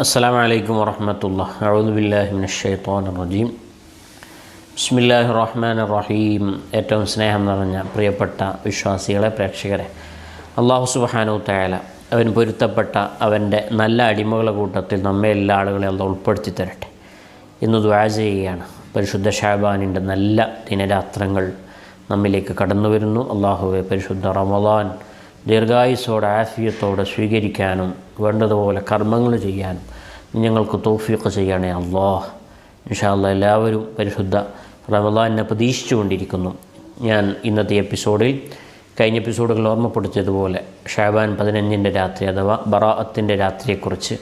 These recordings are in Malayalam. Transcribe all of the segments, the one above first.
السلام عليكم ورحمة الله أعوذ بالله من الشيطان الرجيم بسم الله الرحمن الرحيم ഏറ്റവും സ്നേഹം നിറഞ്ഞ പ്രിയപ്പെട്ട വിശ്വാസികളെ പ്രേക്ഷകരെ അള്ളാഹു സുബാനു തയാല അവൻ പൊരുത്തപ്പെട്ട അവൻ്റെ നല്ല അടിമകളുടെ കൂട്ടത്തിൽ നമ്മെ എല്ലാ ആളുകളെയും അത് ഉൾപ്പെടുത്തി തരട്ടെ ഇന്ന് ദ്വാ ചെയ്യുകയാണ് പരിശുദ്ധ ഷാബാനിൻ്റെ നല്ല ദിനരാത്രങ്ങൾ നമ്മിലേക്ക് കടന്നു വരുന്നു അള്ളാഹുവെ പരിശുദ്ധ റമദാൻ ദീർഘായുസോടെ ആഫിയത്തോടെ സ്വീകരിക്കാനും വേണ്ടതുപോലെ കർമ്മങ്ങൾ ചെയ്യാനും ഞങ്ങൾക്ക് തോഫിയൊക്കെ ചെയ്യണേ അള്ളാഹ് ഇൻഷാല്ല എല്ലാവരും പരിശുദ്ധ റമദാനെ പ്രതീക്ഷിച്ചുകൊണ്ടിരിക്കുന്നു. ഞാൻ ഇന്നത്തെ എപ്പിസോഡിൽ കഴിഞ്ഞ എപ്പിസോഡുകൾ ഓർമ്മപ്പെടുത്തിയതുപോലെ ഷാബാൻ പതിനഞ്ചിന്റെ രാത്രി അഥവാ ബറാഅത്തിന്റെ രാത്രിയെക്കുറിച്ച്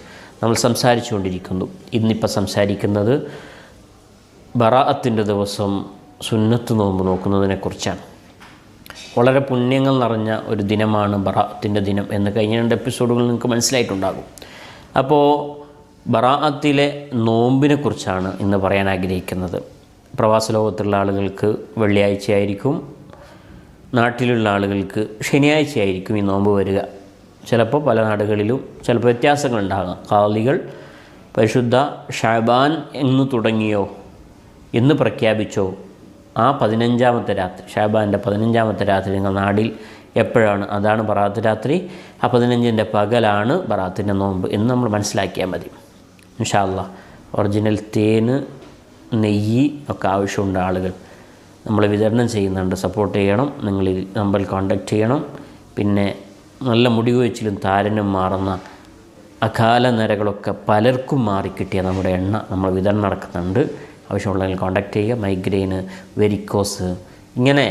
നമ്മൾ സംസാരിച്ചു കൊണ്ടിരിക്കുന്നു ഇന്നിപ്പോൾ സംസാരിക്കുന്നത് ബറാഅത്തിന്റെ ദിവസം സുന്നത്ത് നോമ്പ് നോക്കുന്നതിനെക്കുറിച്ചാണ്. വളരെ പുണ്യങ്ങൾ നിറഞ്ഞ ഒരു ദിനമാണ് ബറാഅത്തിന്റെ ദിനം എന്ന് കഴിഞ്ഞ രണ്ട് എപ്പിസോഡുകൾ നിങ്ങൾക്ക് മനസ്സിലായിട്ടുണ്ടാകും. അപ്പോൾ ബറാഅത്തിലെ നോമ്പിനെക്കുറിച്ചാണ് ഇന്ന് പറയാൻ ആഗ്രഹിക്കുന്നത്. പ്രവാസ ലോകത്തുള്ള ആളുകൾക്ക് വെള്ളിയാഴ്ചയായിരിക്കും. നാട്ടിലുള്ള ആളുകൾക്ക് ശനിയാഴ്ചയായിരിക്കും ഈ നോമ്പ് വരിക. ചിലപ്പോൾ പല നാടുകളിലും ചിലപ്പോൾ വ്യത്യാസങ്ങളുണ്ടാകാം കാലികൾ പരിശുദ്ധ ഷാബാൻ എന്ന് തുടങ്ങിയോ എന്ന് പ്രഖ്യാപിച്ചോ ആ പതിനഞ്ചാമത്തെ രാത്രി ഷാബാന്റെ പതിനഞ്ചാമത്തെ രാത്രി നിങ്ങൾ നാടിൽ എപ്പോഴാണ്? അതാണ് ബറാത്ത് രാത്രി. ആ പതിനഞ്ചിന്റെ പകലാണ് ബറാത്തിന്റെ നോമ്പ് എന്ന് നമ്മൾ മനസ്സിലാക്കിയാൽ മതി. ഇൻഷാല്ല ഒറിജിനൽ തേന് നെയ്യ് ഒക്കെ ആവശ്യമുണ്ട് ആളുകൾ. നമ്മൾ വിതരണം ചെയ്യുന്നുണ്ട്. സപ്പോർട്ട് ചെയ്യണം. നിങ്ങൾ ഈ നമ്പറിൽ ചെയ്യണം. പിന്നെ നല്ല മുടി കൊഴിച്ചിലും താരനും മാറുന്ന അകാല നിരകളൊക്കെ പലർക്കും മാറിക്കിട്ടിയ നമ്മുടെ എണ്ണ നമ്മൾ വിതരണം നടക്കുന്നുണ്ട്. ആവശ്യമുള്ളതിൽ കോൺടാക്റ്റ് ചെയ്യുക. മൈഗ്രെയിന് വെരിക്കോസ് ഇങ്ങനെ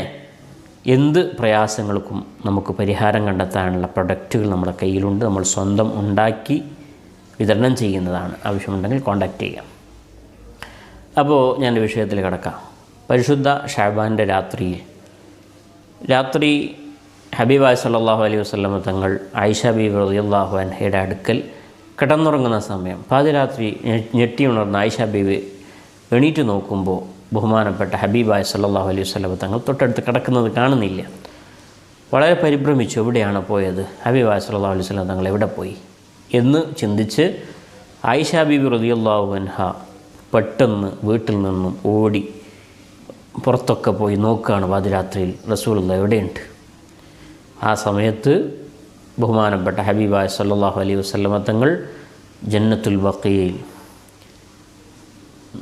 എന്ത് പ്രയാസങ്ങൾക്കും നമുക്ക് പരിഹാരം കണ്ടെത്താനുള്ള പ്രൊഡക്റ്റുകൾ നമ്മുടെ കയ്യിലുണ്ട്. നമ്മൾ സ്വന്തം ഉണ്ടാക്കി വിതരണം ചെയ്യുന്നതാണ്. ആവശ്യമുണ്ടെങ്കിൽ കോൺടാക്റ്റ് ചെയ്യാം. അപ്പോൾ ഞാൻ വിഷയത്തിൽ കിടക്കാം. പരിശുദ്ധ ഷാബാന്റെ രാത്രിയിൽ. രാത്രി ഹബീബായ് സല്ലാഹു അലൈഹി വസ്ലമ തങ്ങൾ ആയിഷ ബീബ് റളിയല്ലാഹു അൻഹയുടെ അടുക്കൽ കിടന്നുറങ്ങുന്ന സമയം പാതിരാത്രി ഞെട്ടി ഉണർന്ന ആയിഷ ബീബി എണീറ്റ് നോക്കുമ്പോൾ ബഹുമാനപ്പെട്ട ഹബീബായ് സല്ലാഹു അലൈഹി വസ്ലമ തങ്ങൾ തൊട്ടടുത്ത് കിടക്കുന്നത് കാണുന്നില്ല. വളരെ പരിഭ്രമിച്ചു എവിടെയാണ് പോയത്? ഹബീബായ് സല്ലാഹു അലൈഹി വസ്ലം തങ്ങൾ എവിടെ പോയി? എന്ന് ചിന്തിച്ച് ആയിഷ ബിബി റതിയുള്ള വൻഹ പെട്ടെന്ന് വീട്ടിൽ നിന്നും ഓടി പുറത്തൊക്കെ പോയി നോക്കുകയാണ് പാതിരാത്രിയിൽ. റസൂലുള്ള എവിടെയുണ്ട്? ആ സമയത്ത് ബഹുമാനപ്പെട്ട ഹബീബായ സല്ലാഹു അലൈഹി വസ്ലമ തങ്ങൾ ജന്നത്തുൽ ബക്കയിൽ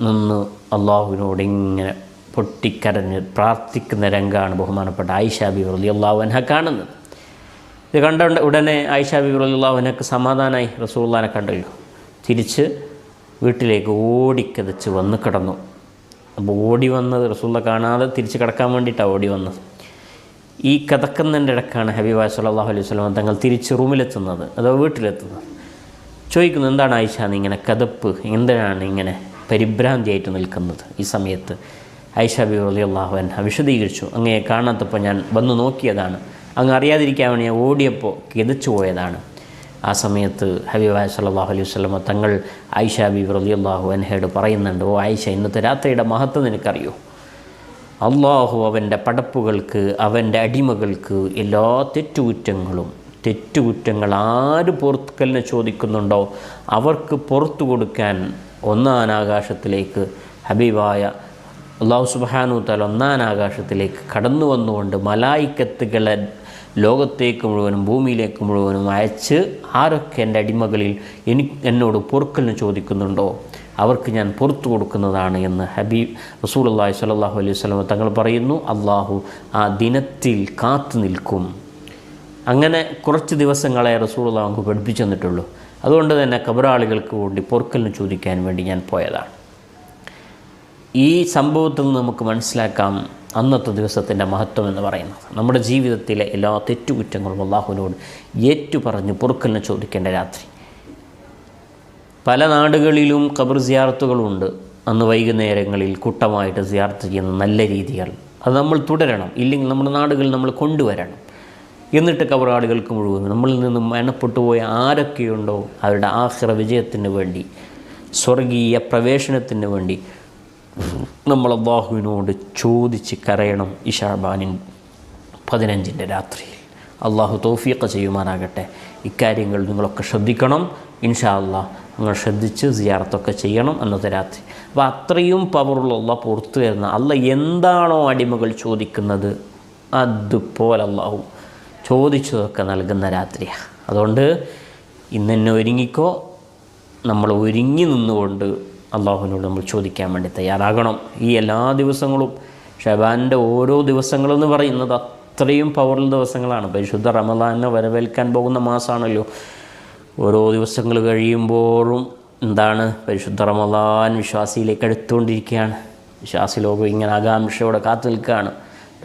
നിന്ന് അള്ളാഹുവിനോട് ഇങ്ങനെ പൊട്ടിക്കരഞ്ഞ് പ്രാർത്ഥിക്കുന്ന രംഗമാണ് ബഹുമാനപ്പെട്ട ആയിഷ ബിബി അള്ളാഹു വൻഹ കാണുന്നത്. ഇത് കണ്ട ഉടനെ ആയിഷ ബിബി റലി അള്ളാഹുവിനൊക്കെ സമാധാനമായി റസൂള്ളാനെ കണ്ടല്ലോ തിരിച്ച് വീട്ടിലേക്ക് ഓടിക്കതച്ച് വന്ന് കിടന്നു. അപ്പോൾ ഓടി വന്നത് റസൂള്ള കാണാതെ തിരിച്ച് കിടക്കാൻ വേണ്ടിയിട്ടാണ് ഓടി വന്നത്. ഈ കഥക്കുന്നതിന്റെ ഇടക്കാണ് ഹബീബായ് സല്ലാഹു അലൈഹി സ്വലം തങ്ങൾ തിരിച്ച് റൂമിലെത്തുന്നത് അതോ വീട്ടിലെത്തുന്നത്? ചോദിക്കുന്നു എന്താണ് ആയിഷ ഇങ്ങനെ കഥപ്പ് എന്തിനാണ് ഇങ്ങനെ പരിഭ്രാന്തിയായിട്ട് നിൽക്കുന്നത്? ഈ സമയത്ത് ഐഷ ബി അലി വിശദീകരിച്ചു. അങ്ങയെ കാണാത്തപ്പോൾ ഞാൻ വന്നു നോക്കിയതാണ്. അങ്ങ് അറിയാതിരിക്കാൻ വേണ്ടി ഞാൻ ഓടിയപ്പോൾ കിതച്ചു പോയതാണ്. ആ സമയത്ത് ഹബീബായ സല്ലാഹു അലൈഹി വസ്ലമ തങ്ങൾ ആയിഷ ബി റലി അള്ളാഹു അൻഹയോട് പറയുന്നുണ്ട് ഓ ആയിഷ ഇന്നത്തെ രാത്രിയുടെ മഹത്വം നിനക്കറിയോ? അള്ളാഹു അവന്റെ പടപ്പുകൾക്ക് അവന്റെ അടിമകൾക്ക് എല്ലാ തെറ്റുകുറ്റങ്ങളും തെറ്റുകുറ്റങ്ങൾ ആര് പുറത്തുക്കലിനെ ചോദിക്കുന്നുണ്ടോ അവർക്ക് പുറത്തു കൊടുക്കാൻ ഒന്നാം ആകാശത്തിലേക്ക് ഹബീബായ അള്ളാഹു സുബാനു തല ഒന്നാം ആകാശത്തിലേക്ക് കടന്നു വന്നുകൊണ്ട് മലായിക്കത്തുകളെ ലോകത്തേക്ക് മുഴുവനും ഭൂമിയിലേക്ക് മുഴുവനും അയച്ച് ആരൊക്കെ എന്റെ അടിമകളിൽ എനി എന്നോട് പൊറുക്കലിന് ചോദിക്കുന്നുണ്ടോ? അവർക്ക് ഞാൻ പുറത്തു കൊടുക്കുന്നതാണ് എന്ന് ഹബീബ് റസൂൽ അള്ളാഹി സ്വല്ലല്ലാഹു അലൈഹി വസല്ലം തങ്ങൾ പറയുന്നു അള്ളാഹു ആ ദിനത്തിൽ കാത്തു നിൽക്കും. അങ്ങനെ കുറച്ച് ദിവസങ്ങളെ റസൂൾ അള്ളാഹു പഠിപ്പിച്ചു തന്നിട്ടുള്ളൂ. അതുകൊണ്ട് തന്നെ കബറാളികൾക്ക് വേണ്ടി പൊറുക്കലിന് ചോദിക്കാൻ വേണ്ടി ഞാൻ പോയതാണ്. ഈ സംഭവത്തിൽ നിന്ന് നമുക്ക് മനസ്സിലാക്കാം അന്നത്തെ ദിവസത്തിന്റെ മഹത്വം എന്ന് പറയുന്നത്. നമ്മുടെ ജീവിതത്തിലെ എല്ലാ തെറ്റുകുറ്റങ്ങളും അള്ളാഹുവിനോട് ഏറ്റുപറഞ്ഞ് പൊറുക്കലിനെ ചോദിക്കേണ്ട രാത്രി. പല നാടുകളിലും ഖബർ സിയാർത്തുകളുണ്ട് അന്ന് വൈകുന്നേരങ്ങളിൽ കൂട്ടമായിട്ട് സിയാർത്ത് ചെയ്യുന്ന നല്ല രീതികൾ. അത് നമ്മൾ തുടരണം. ഇല്ലെങ്കിൽ നമ്മുടെ നാടുകളിൽ നമ്മൾ കൊണ്ടുവരണം. എന്നിട്ട് കബറാടുകൾക്ക് മുഴുവൻ നമ്മളിൽ നിന്നും മരണപ്പെട്ടു പോയ ആരൊക്കെയുണ്ടോ? അവരുടെ ആഹ്റ വിജയത്തിന് വേണ്ടി സ്വർഗീയ പ്രവേശനത്തിന് വേണ്ടി നമ്മൾ അള്ളാഹുവിനോട് ചോദിച്ച് കരയണം ഇഷാബാനിൻ പതിനഞ്ചിന്റെ രാത്രിയിൽ. അള്ളാഹു തോഫീഖ ചെയ്യുമാറാകട്ടെ. ഇക്കാര്യങ്ങൾ നിങ്ങളൊക്കെ ശ്രദ്ധിക്കണം. ഇൻഷാ അള്ളാഹ് നിങ്ങൾ ശ്രദ്ധിച്ച് സിയാർത്തൊക്കെ ചെയ്യണം അന്നത്തെ രാത്രി. അപ്പോൾ അത്രയും പവറുള്ള അള്ളാഹ് പുറത്തു വരുന്ന അല്ല എന്താണോ അടിമകൾ ചോദിക്കുന്നത്? അതുപോലെ അള്ളാഹു ചോദിച്ചതൊക്കെ നൽകുന്ന രാത്രിയാണ് അതുകൊണ്ട് ഇന്ന് തന്നെ ഒരുങ്ങിക്കോ. നമ്മൾ ഒരുങ്ങി നിന്നുകൊണ്ട് അള്ളാഹുവിനോട് നമ്മൾ ചോദിക്കാൻ വേണ്ടി തയ്യാറാകണം. ഈ എല്ലാ ദിവസങ്ങളും ഷബാന്റെ ഓരോ ദിവസങ്ങളെന്ന് പറയുന്നത് അത്രയും പവറുള്ള ദിവസങ്ങളാണ്. പരിശുദ്ധ റമദാനെ വരവേൽക്കാൻ പോകുന്ന മാസമാണല്ലോ. ഓരോ ദിവസങ്ങൾ കഴിയുമ്പോഴും എന്താണ് പരിശുദ്ധ റമദാൻ വിശ്വാസിയിലേക്ക് അടുത്തുകൊണ്ടിരിക്കുകയാണ്. വിശ്വാസി ലോകം ഇങ്ങനെ ആകാംക്ഷയോടെ കാത്തു നിൽക്കുകയാണ്.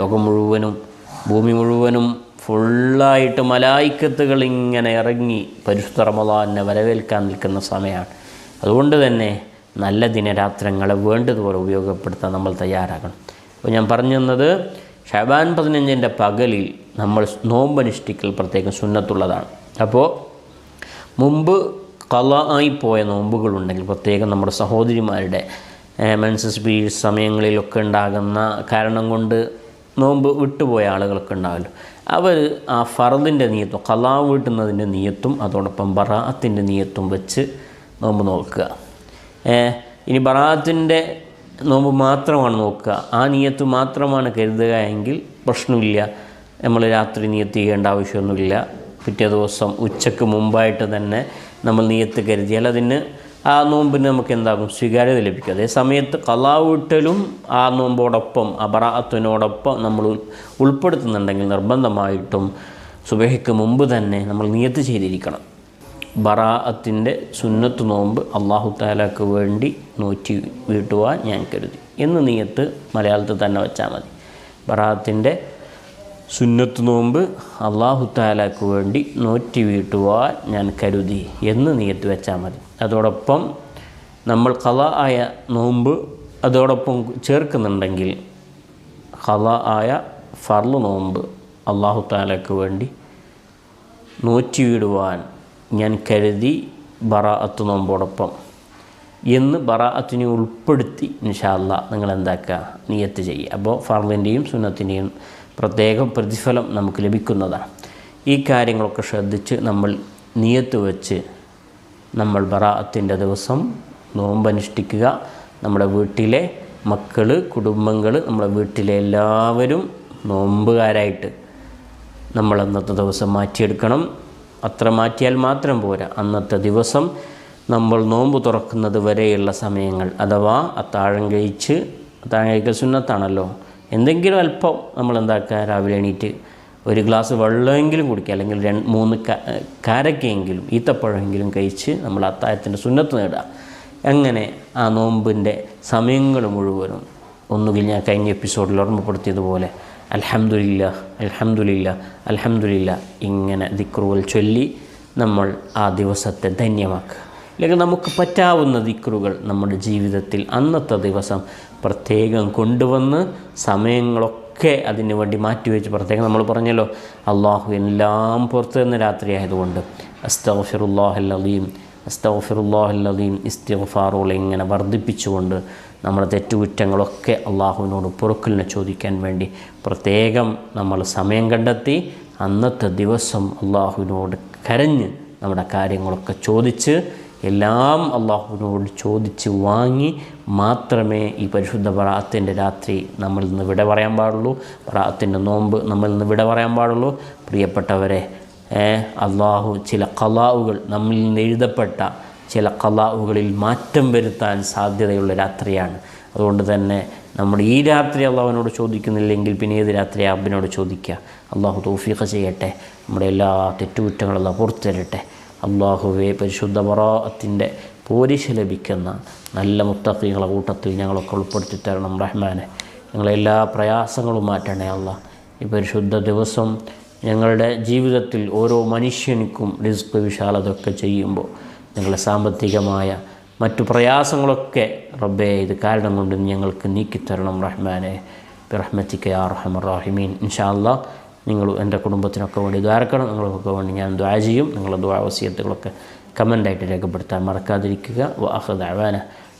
ലോകം മുഴുവനും ഭൂമി മുഴുവനും ഫുള്ളായിട്ട് മലായിക്കത്തുകൾ ഇങ്ങനെ ഇറങ്ങി പരിശുദ്ധ റമദാനെ വരവേൽക്കാൻ നിൽക്കുന്ന സമയമാണ്. അതുകൊണ്ട് തന്നെ നല്ല ദിനരാത്രങ്ങളെ വേണ്ടതുപോലെ ഉപയോഗപ്പെടുത്താൻ നമ്മൾ തയ്യാറാകണം. അപ്പോൾ ഞാൻ പറഞ്ഞു തന്നത് ഷബാൻ പതിനഞ്ചിന്റെ പകലിൽ നമ്മൾ നോമ്പനുഷ്ഠിക്കൽ പ്രത്യേകം സുന്നത്തുള്ളതാണ്. അപ്പോൾ മുമ്പ് കല ആയിപ്പോയ നോമ്പുകളുണ്ടെങ്കിൽ പ്രത്യേകം നമ്മുടെ സഹോദരിമാരുടെ മെൻസസ് പീരീഡ് സമയങ്ങളിലൊക്കെ ഉണ്ടാകുന്ന കാരണം കൊണ്ട് നോമ്പ് വിട്ടുപോയ ആളുകളൊക്കെ ഉണ്ടാവല്ലോ. അവർ ആ ഫറദിന്റെ നീയത്തും കലാ വീട്ടുന്നതിന്റെ നീയത്തും അതോടൊപ്പം ബറാത്തിന്റെ നീയത്തും വെച്ച് നോമ്പ് നോക്കുക. ഇനി ബറാത്തിന്റെ നോമ്പ് മാത്രമാണ് നോക്കുക. ആ നീയത്ത് മാത്രമാണ് കരുതുക എങ്കിൽ പ്രശ്നമില്ല. നമ്മൾ രാത്രി നീയത്ത് ചെയ്യേണ്ട ആവശ്യമൊന്നുമില്ല. പിറ്റേ ദിവസം ഉച്ചയ്ക്ക് മുമ്പായിട്ട് തന്നെ നമ്മൾ നീയത്ത് കരുതിയാൽ അതിന് ആ നോമ്പിന് നമുക്ക് എന്താകും? സ്വീകാര്യത ലഭിക്കും. അതേ സമയത്ത് കലാവൂട്ടലും ആ നോമ്പോടൊപ്പം അബറാഅത്തിനോടൊപ്പം നമ്മൾ ഉൾ- ഉൾപ്പെടുത്തുന്നുണ്ടെങ്കിൽ നിർബന്ധമായിട്ടും സുബഹിക്ക് മുമ്പ് തന്നെ നമ്മൾ നിയത്ത് ചെയ്തിരിക്കണം. ബറാഅത്തിന്റെ സുന്നത്ത് നോമ്പ് അള്ളാഹു താലാക്ക് വേണ്ടി നോറ്റി വീട്ടുവാൻ ഞാൻ കരുതി. എന്ന് നീയത്ത് മലയാളത്തിൽ തന്നെ വെച്ചാൽ മതി. ബറാഅത്തിന്റെ സുന്നത്ത് നോമ്പ് അള്ളാഹു താലാക്ക് വേണ്ടി നോറ്റി വീട്ടുവാൻ ഞാൻ കരുതി എന്ന് നീയത്ത് വെച്ചാൽ മതി. അതോടൊപ്പം നമ്മൾ കല ആയ നോമ്പ് അതോടൊപ്പം ചേർക്കുന്നുണ്ടെങ്കിൽ കല ആയ ഫർൾ നോമ്പ് അള്ളാഹു താലാക്ക് വേണ്ടി നോറ്റി വീടുവാൻ ഞാൻ കരുതി ബറാഅത്ത് നോമ്പോടൊപ്പം. എന്ന് ബറാഅത്തിനെ ഉൾപ്പെടുത്തി ഇൻഷാല്ല നിങ്ങൾ എന്താക്കുക നിയത്ത് ചെയ്യുക. അപ്പോൾ ഫർദിന്റെയും സുന്നത്തിന്റെയും പ്രത്യേകം പ്രതിഫലം നമുക്ക് ലഭിക്കുന്നതാണ്. ഈ കാര്യങ്ങളൊക്കെ ശ്രദ്ധിച്ച് നമ്മൾ നിയത്ത് വെച്ച് നമ്മൾ ബറാഅത്തിന്റെ ദിവസം നോമ്പനുഷ്ഠിക്കുക. നമ്മുടെ വീട്ടിലെ മക്കൾ കുടുംബങ്ങൾ നമ്മുടെ വീട്ടിലെ എല്ലാവരും നോമ്പുകാരായിട്ട് നമ്മൾ അന്നത്തെ ദിവസം മാറ്റിയെടുക്കണം. അത്ര മാറ്റിയാൽ മാത്രം പോരാ. അന്നത്തെ ദിവസം നമ്മൾ നോമ്പ് തുറക്കുന്നത് വരെയുള്ള സമയങ്ങൾ. അഥവാ അത്താഴം കഴിച്ച് അത്താഴം കഴിക്കൽ സുന്നത്താണല്ലോ. എന്തെങ്കിലും അല്പം നമ്മൾ എന്താക്കുക? രാവിലെ എണീറ്റ് ഒരു ഗ്ലാസ് വെള്ളമെങ്കിലും കുടിക്കുക. അല്ലെങ്കിൽ രണ്ട് മൂന്ന് കാരക്കയെങ്കിലും ഈത്തപ്പഴമെങ്കിലും കഴിച്ച് നമ്മൾ അത്താഴത്തിന്റെ സുന്നത്ത് നേടുക. അങ്ങനെ ആ നോമ്പിന്റെ സമയങ്ങൾ മുഴുവനും ഒന്നുകിൽ ഞാൻ കഴിഞ്ഞ എപ്പിസോഡിൽ ഓർമ്മപ്പെടുത്തിയതുപോലെ അൽഹംദുലില്ല അൽഹമുല്ല അൽഹമുല്ല ഇങ്ങനെ ദിക്റുകൾ ചൊല്ലി നമ്മൾ ആ ദിവസത്തെ ധന്യമാക്കുക. അല്ലെങ്കിൽ നമുക്ക് പറ്റാവുന്ന ദിക്റുകൾ നമ്മുടെ ജീവിതത്തിൽ അന്നത്തെ ദിവസം പ്രത്യേകം കൊണ്ടുവന്ന് സമയങ്ങളൊക്കെ അതിനുവേണ്ടി മാറ്റിവെച്ച് പ്രത്യേകം നമ്മൾ പറഞ്ഞല്ലോ അള്ളാഹു എല്ലാം പുറത്തു നിന്ന് രാത്രി ആയതുകൊണ്ട് അസ്തഫിറുല്ലാഹല്ലീം അസ്തഫിറുല്ലാഹല്ലീം ഇസ്തിഫാറുകൾ ഇങ്ങനെ വർദ്ധിപ്പിച്ചുകൊണ്ട് നമ്മുടെ തെറ്റുകുറ്റങ്ങളൊക്കെ അള്ളാഹുവിനോട് പൊറുക്കലിനെ ചോദിക്കാൻ വേണ്ടി പ്രത്യേകം നമ്മൾ സമയം കണ്ടെത്തി അന്നത്തെ ദിവസം അള്ളാഹുവിനോട് കരഞ്ഞ് നമ്മുടെ കാര്യങ്ങളൊക്കെ ചോദിച്ച് എല്ലാം അള്ളാഹുവിനോട് ചോദിച്ച് വാങ്ങി മാത്രമേ ഈ പരിശുദ്ധ പ്രാത്തിന്റെ രാത്രി നമ്മളിൽ നിന്ന് വിട പറയാൻ പാടുള്ളൂ. പ്രാത്തിന്റെ നോമ്പ് നമ്മളിൽ നിന്ന് വിട പറയാൻ പാടുള്ളൂ. പ്രിയപ്പെട്ടവരെ അള്ളാഹു ചില കലാവുകൾ നമ്മിൽ നിന്ന് എഴുതപ്പെട്ട ചില കലാവുകളിൽ മാറ്റം വരുത്താൻ സാധ്യതയുള്ള രാത്രിയാണ്. അതുകൊണ്ട് തന്നെ നമ്മൾ ഈ രാത്രി അള്ളാഹുവിനോട് ചോദിക്കുന്നില്ലെങ്കിൽ പിന്നെ ഏത് രാത്രി അബ്ബിനോട് ചോദിക്കുക. അള്ളാഹു തോഫീഖ ചെയ്യട്ടെ. നമ്മുടെ എല്ലാ തെറ്റുകുറ്റങ്ങളും പുറത്തു തരട്ടെ അള്ളാഹുവെ പരിശുദ്ധ പറത്തിന്റെ പോരിശ ലഭിക്കുന്ന നല്ല മുത്തഖീങ്ങളെ കൂട്ടത്തിൽ ഞങ്ങളൊക്കെ ഉൾപ്പെടുത്തി തരണം റഹ്മാനെ ഞങ്ങളെല്ലാ പ്രയാസങ്ങളും മാറ്റണേ അള്ളാഹ് ഈ പരിശുദ്ധ ദിവസം ഞങ്ങളുടെ ജീവിതത്തിൽ ഓരോ മനുഷ്യനിക്കും റിസ്ക് വിശാലതൊക്കെ ചെയ്യുമ്പോൾ ഞങ്ങളുടെ സാമ്പത്തികമായ മറ്റു പ്രയാസങ്ങളൊക്കെ റബ്ബേ ഇത് കാരണം കൊണ്ട് ഞങ്ങൾക്ക് നീക്കിത്തരണം റഹ്മാനെ. റഹ്മത്തിക്ക് യാ റഹ്മർ റാഹിമീൻ. ഇൻഷാല്ല നിങ്ങൾ എന്റെ കുടുംബത്തിനൊക്കെ വേണ്ടി ദ്വാരക്കണം നിങ്ങൾക്കൊക്കെ വേണ്ടി ഞാൻ ദ്വാ ചെയ്യും. നിങ്ങളുടെ ദ്വാവസീയത്തുകളൊക്കെ കമന്റായിട്ട് രേഖപ്പെടുത്താൻ മറക്കാതിരിക്കുക. വാഹദ് അവാന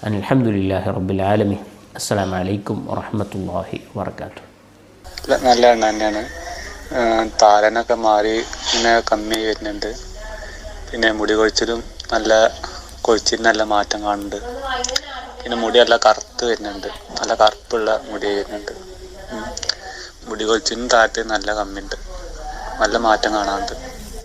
അലഹമുല്ലാഹി റബ്ബിൽ ആലമി അസ്സാം വലൈക്കും വറഹമത്തല്ലാഹി വർക്കാത്തു നല്ല തന്നെയാണ്. താരനൊക്കെ മാറി പിന്നെ കമ്മി വരുന്നുണ്ട്. പിന്നെ മുടി കൊഴിച്ചിലും നല്ല കൊഴിച്ചിൽ നല്ല മാറ്റം കാണുന്നുണ്ട്. പിന്നെ മുടി നല്ല കറുത്ത് വരുന്നുണ്ട്. നല്ല കറുപ്പുള്ള മുടി വരുന്നുണ്ട്. മുടി കൊഴിച്ചിലും താഴത്ത് നല്ല കമ്മിയുണ്ട്. നല്ല മാറ്റം കാണാനുണ്ട്